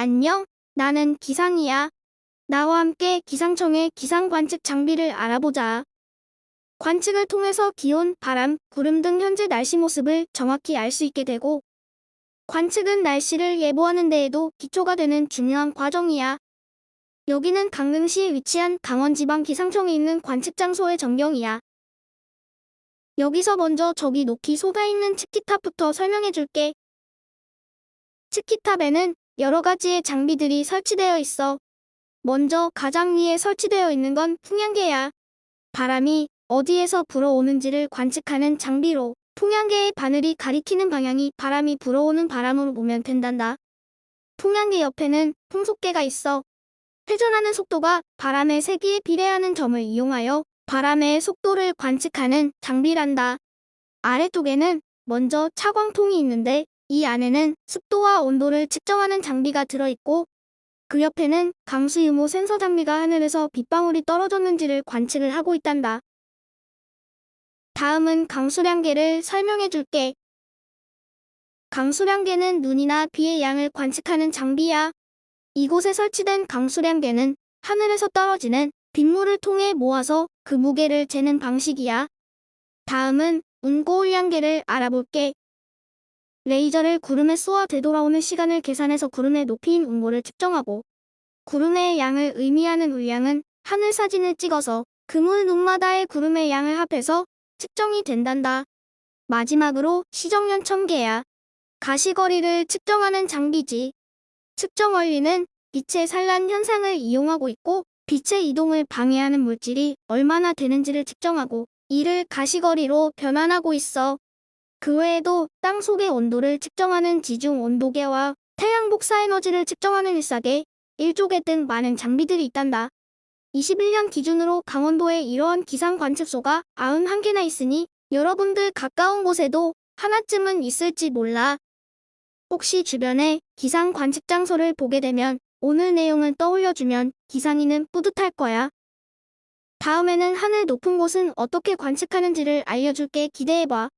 안녕, 나는 기상이야. 나와 함께 기상청의 기상 관측 장비를 알아보자. 관측을 통해서 기온, 바람, 구름 등 현재 날씨 모습을 정확히 알 수 있게 되고, 관측은 날씨를 예보하는 데에도 기초가 되는 중요한 과정이야. 여기는 강릉시에 위치한 강원지방기상청에 있는 관측 장소의 전경이야. 여기서 먼저 저기 높이 솟아 있는 츠키탑부터 설명해 줄게. 츠키탑에는 여러 가지의 장비들이 설치되어 있어. 먼저 가장 위에 설치되어 있는 건 풍향계야. 바람이 어디에서 불어오는지를 관측하는 장비로 풍향계의 바늘이 가리키는 방향이 바람이 불어오는 바람으로 보면 된단다. 풍향계 옆에는 풍속계가 있어. 회전하는 속도가 바람의 세기에 비례하는 점을 이용하여 바람의 속도를 관측하는 장비란다. 아래쪽에는 먼저 차광통이 있는데 이 안에는 습도와 온도를 측정하는 장비가 들어있고 그 옆에는 강수 유모 센서 장비가 하늘에서 빗방울이 떨어졌는지를 관측을 하고 있단다. 다음은 강수량계를 설명해 줄게. 강수량계는 눈이나 비의 양을 관측하는 장비야. 이곳에 설치된 강수량계는 하늘에서 떨어지는 빗물을 통해 모아서 그 무게를 재는 방식이야. 다음은 운고울량계를 알아볼게. 레이저를 구름에 쏘아 되돌아오는 시간을 계산해서 구름의 높이인 운고를 측정하고 구름의 양을 의미하는 울량은 하늘 사진을 찍어서 그물 눈마다의 구름의 양을 합해서 측정이 된단다. 마지막으로 시정연 첨계야. 가시거리를 측정하는 장비지. 측정 원리는 빛의 산란 현상을 이용하고 있고 빛의 이동을 방해하는 물질이 얼마나 되는지를 측정하고 이를 가시거리로 변환하고 있어. 그 외에도 땅 속의 온도를 측정하는 지중 온도계와 태양 복사 에너지를 측정하는 일사계, 일조계 등 많은 장비들이 있단다. 21년 기준으로 강원도에 이러한 기상 관측소가 91개나 있으니 여러분들 가까운 곳에도 하나쯤은 있을지 몰라. 혹시 주변에 기상 관측 장소를 보게 되면 오늘 내용을 떠올려주면 기상이는 뿌듯할 거야. 다음에는 하늘 높은 곳은 어떻게 관측하는지를 알려줄게 기대해봐.